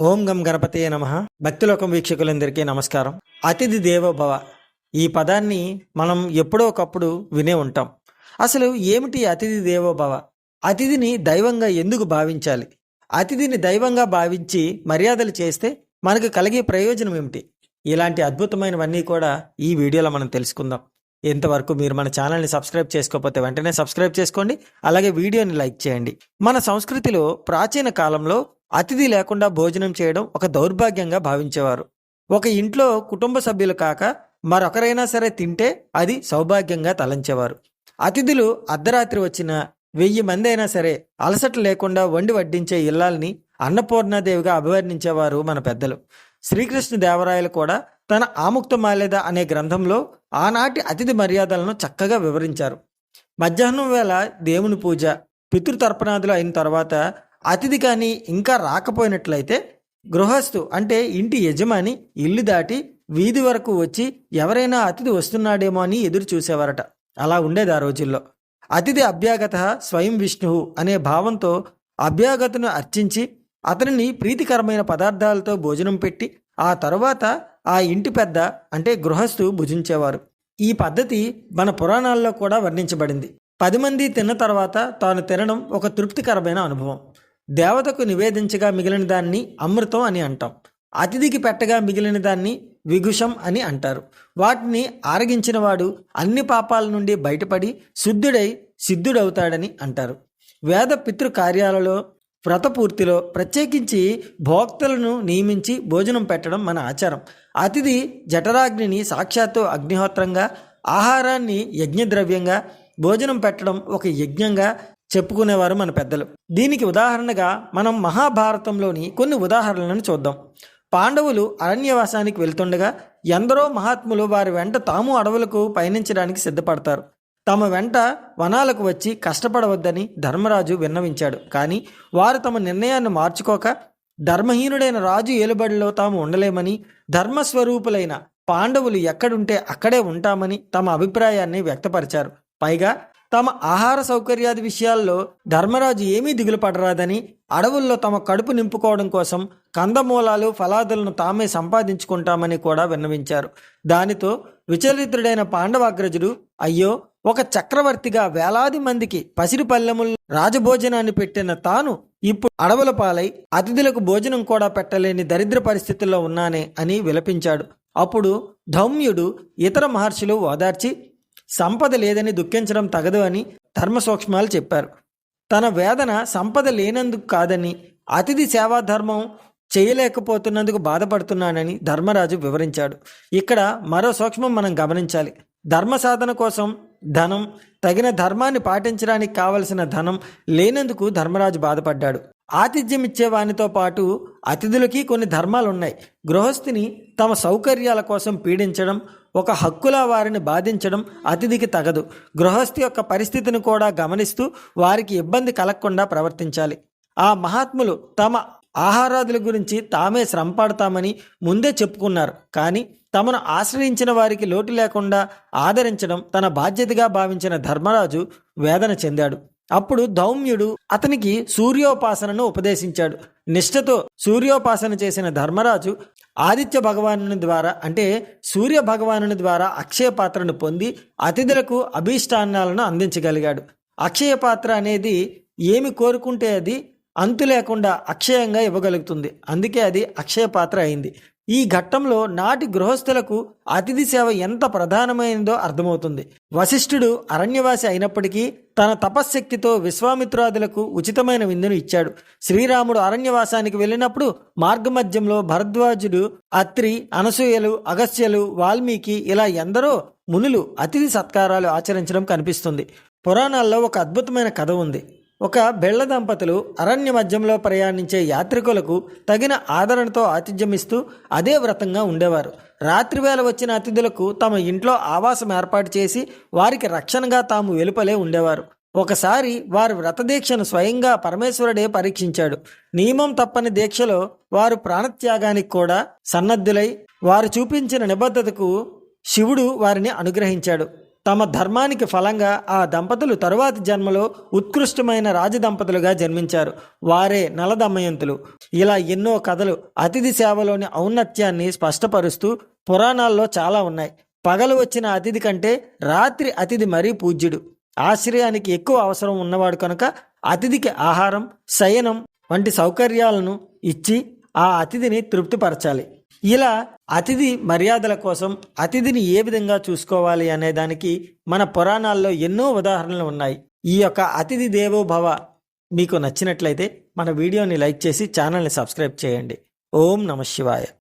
ఓం గం గణపతే నమ. భక్తిలోకం వీక్షకులందరికీ నమస్కారం. అతిథి దేవోభవ. ఈ పదాన్ని మనం ఎప్పుడో ఒకప్పుడు వినే ఉంటాం. అసలు ఏమిటి అతిథి దేవోభవ? అతిథిని దైవంగా ఎందుకు భావించాలి? అతిథిని దైవంగా భావించి మర్యాదలు చేస్తే మనకు కలిగే ప్రయోజనం ఏమిటి? ఇలాంటి అద్భుతమైనవన్నీ కూడా ఈ వీడియోలో మనం తెలుసుకుందాం. ఇంతవరకు మీరు మన ఛానల్ని సబ్స్క్రైబ్ చేసుకోకపోతే వెంటనే సబ్స్క్రైబ్ చేసుకోండి. అలాగే వీడియోని లైక్ చేయండి. మన సంస్కృతిలో ప్రాచీన కాలంలో అతిథి లేకుండా భోజనం చేయడం ఒక దౌర్భాగ్యంగా భావించేవారు. ఒక ఇంట్లో కుటుంబ సభ్యులు కాక మరొకరైనా సరే తింటే అది సౌభాగ్యంగా తలంచేవారు. అతిథులు అర్ధరాత్రి వచ్చిన వెయ్యి మంది అయినా సరే అలసట లేకుండా వండి వడ్డించే ఇల్లాల్ని అన్నపూర్ణాదేవిగా అభివర్ణించేవారు మన పెద్దలు. శ్రీకృష్ణ దేవరాయలు కూడా తన ఆముక్త మాలేద అనే గ్రంథంలో ఆనాటి అతిథి మర్యాదలను చక్కగా వివరించారు. మధ్యాహ్నం వేళ దేవుని పూజ పితృతర్పణాదులు అయిన తర్వాత అతిథి కానీ ఇంకా రాకపోయినట్లయితే గృహస్థు అంటే ఇంటి యజమాని ఇల్లు దాటి వీధి వరకు వచ్చి ఎవరైనా అతిథి వస్తున్నాడేమో అని ఎదురు చూసేవారట. అలా ఉండేది ఆ రోజుల్లో. అతిథి అభ్యాగత స్వయం విష్ణువు అనే భావంతో అభ్యాగతను అర్చించి అతనిని ప్రీతికరమైన పదార్థాలతో భోజనం పెట్టి ఆ తరువాత ఆ ఇంటి పెద్ద అంటే గృహస్థు భుజించేవారు. ఈ పద్ధతి మన పురాణాల్లో కూడా వర్ణించబడింది. పది మంది తిన్న తర్వాత తాను తినడం ఒక తృప్తికరమైన అనుభవం. దేవతకు నివేదించగా మిగిలిన దాన్ని అమృతం అని అంటాం. అతిథికి పెట్టగా మిగిలిన దాన్ని విగుషం అని అంటారు. వాటిని ఆరగించిన వాడు అన్ని పాపాల నుండి బయటపడి శుద్ధుడై సిద్ధుడవుతాడని అంటారు. వేద పితృ కార్యాలలో వ్రతపూర్తిలో ప్రత్యేకించి భోక్తలను నియమించి భోజనం పెట్టడం మన ఆచారం. అతిథి జఠరాగ్నిని సాక్షాత్తు అగ్నిహోత్రంగా ఆహారాన్ని యజ్ఞద్రవ్యంగా భోజనం పెట్టడం ఒక యజ్ఞంగా చెప్పుకునేవారు మన పెద్దలు. దీనికి ఉదాహరణగా మనం మహాభారతంలోని కొన్ని ఉదాహరణలను చూద్దాం. పాండవులు అరణ్యవాసానికి వెళ్తుండగా ఎందరో మహాత్ములు వారి వెంట తాము అడవులకు పయనించడానికి సిద్ధపడతారు. తమ వెంట వనాలకు వచ్చి కష్టపడవద్దని ధర్మరాజు విన్నవించాడు. కానీ వారు తమ నిర్ణయాన్ని మార్చుకోక ధర్మహీనుడైన రాజు ఏలుబడిలో తాము ఉండలేమని ధర్మస్వరూపులైన పాండవులు ఎక్కడుంటే అక్కడే ఉంటామని తమ అభిప్రాయాన్ని వ్యక్తపరిచారు. పైగా తమ ఆహార సౌకర్యాది విషయాల్లో ధర్మరాజు ఏమీ దిగులు పడరాదని అడవుల్లో తమ కడుపు నింపుకోవడం కోసం కందమూలాలు ఫలాదులను తామే సంపాదించుకుంటామని కూడా విన్నవించారు. దానితో విచలితుడైన పాండవాగ్రజుడు అయ్యో ఒక చక్రవర్తిగా వేలాది మందికి పసిరి పల్లెముల్లో రాజభోజనాన్ని పెట్టిన తాను ఇప్పుడు అడవుల పాలై అతిథులకు భోజనం కూడా పెట్టలేని దరిద్ర పరిస్థితుల్లో ఉన్నానే అని విలపించాడు. అప్పుడు ధౌమ్యుడు ఇతర మహర్షులు ఓదార్చి సంపద లేదని దుఃఖించడం తగదు అని ధర్మ సూక్ష్మాలు చెప్పారు. తన వేదన సంపద లేనందుకు కాదని అతిథి సేవా ధర్మం చేయలేకపోతున్నందుకు బాధపడుతున్నానని ధర్మరాజు వివరించాడు. ఇక్కడ మరో సూక్ష్మం మనం గమనించాలి. ధర్మ సాధన కోసం ధనం తగిన ధర్మాన్ని పాటించడానికి కావలసిన ధనం లేనందుకు ధర్మరాజు బాధపడ్డాడు. ఆతిథ్యం ఇచ్చేవానితో పాటు అతిథులకి కొన్ని ధర్మాలు ఉన్నాయి గృహస్థిని తమ సౌకర్యాల కోసం పీడించడం ఒక హక్కులా వారిని బాధించడం అతిథికి తగదు. గృహస్థి యొక్క పరిస్థితిని కూడా గమనిస్తూ వారికి ఇబ్బంది కలగకుండా ప్రవర్తించాలి. ఆ మహాత్ములు తమ ఆహారాదుల గురించి తామే శ్రమపడతామని ముందే చెప్పుకున్నారు. కానీ తమను ఆశ్రయించిన వారికి లోటు లేకుండా ఆదరించడం తన బాధ్యతగా భావించిన ధర్మరాజు వేదన చెందాడు. అప్పుడు ధౌమ్యుడు అతనికి సూర్యోపాసనను ఉపదేశించాడు. నిష్ఠతో సూర్యోపాసన చేసిన ధర్మరాజు ఆదిత్య భగవానుని ద్వారా అంటే సూర్య భగవానుని ద్వారా అక్షయ పాత్రను పొంది అతిథులకు అభీష్టాన్నాలను అందించగలిగాడు. అక్షయ పాత్ర అనేది ఏమి కోరుకుంటే అది అంతు లేకుండా అక్షయంగా ఇవ్వగలుగుతుంది. అందుకే అది అక్షయ పాత్ర అయింది. ఈ ఘట్టంలో నాటి గృహస్థులకు అతిథి సేవ ఎంత ప్రధానమైనదో అర్థమవుతుంది. వశిష్ఠుడు అరణ్యవాసి అయినప్పటికీ తన తపశ్శక్తితో విశ్వామిత్రాదులకు ఉచితమైన విందును ఇచ్చాడు. శ్రీరాముడు అరణ్యవాసానికి వెళ్ళినప్పుడు మార్గమధ్యంలో భరద్వాజుడు అత్రి అనసూయలు అగస్త్యలు వాల్మీకి ఇలా ఎందరో మునులు అతిథి సత్కారాలు ఆచరించడం కనిపిస్తుంది. పురాణాల్లో ఒక అద్భుతమైన కథ ఉంది. ఒక బెళ్ళ దంపతులు అరణ్య మధ్యంలో ప్రయాణించే యాత్రికులకు తగిన ఆదరణతో ఆతిథ్యమిస్తూ అదే వ్రతంగా ఉండేవారు. రాత్రివేళ వచ్చిన అతిథులకు తమ ఇంట్లో ఆవాసం ఏర్పాటు చేసి వారికి రక్షణగా తాము వెలుపలే ఉండేవారు. ఒకసారి వారి వ్రతదీక్షను స్వయంగా పరమేశ్వరుడే పరీక్షించాడు. నియమం తప్పని దీక్షలో వారు ప్రాణత్యాగానికి కూడా సన్నద్ధులై వారు చూపించిన నిబద్ధతకు శివుడు వారిని అనుగ్రహించాడు. తమ ధర్మానికి ఫలంగా ఆ దంపతులు తరువాతి జన్మలో ఉత్కృష్టమైన రాజదంపతులుగా జన్మించారు. వారే నలదమయంతులు. ఇలా ఎన్నో కథలు అతిథి సేవలోని ఔన్నత్యాన్ని స్పష్టపరుస్తూ పురాణాల్లో చాలా ఉన్నాయి. పగలు వచ్చిన అతిథి కంటే రాత్రి అతిథి మరీ పూజ్యుడు. ఆశ్రయానికి ఎక్కువ అవసరం ఉన్నవాడు కనుక అతిథికి ఆహారం శయనం వంటి సౌకర్యాలను ఇచ్చి ఆ అతిథిని తృప్తిపరచాలి. ఇలా అతిథి మర్యాదల కోసం అతిథిని ఏ విధంగా చూసుకోవాలి అనే దానికి మన పురాణాల్లో ఎన్నో ఉదాహరణలు ఉన్నాయి. ఈ యొక్క అతిథి దేవోభవ మీకు నచ్చినట్లయితే మన వీడియోని లైక్ చేసి ఛానల్ని సబ్స్క్రైబ్ చేయండి. ఓం నమ శివాయ.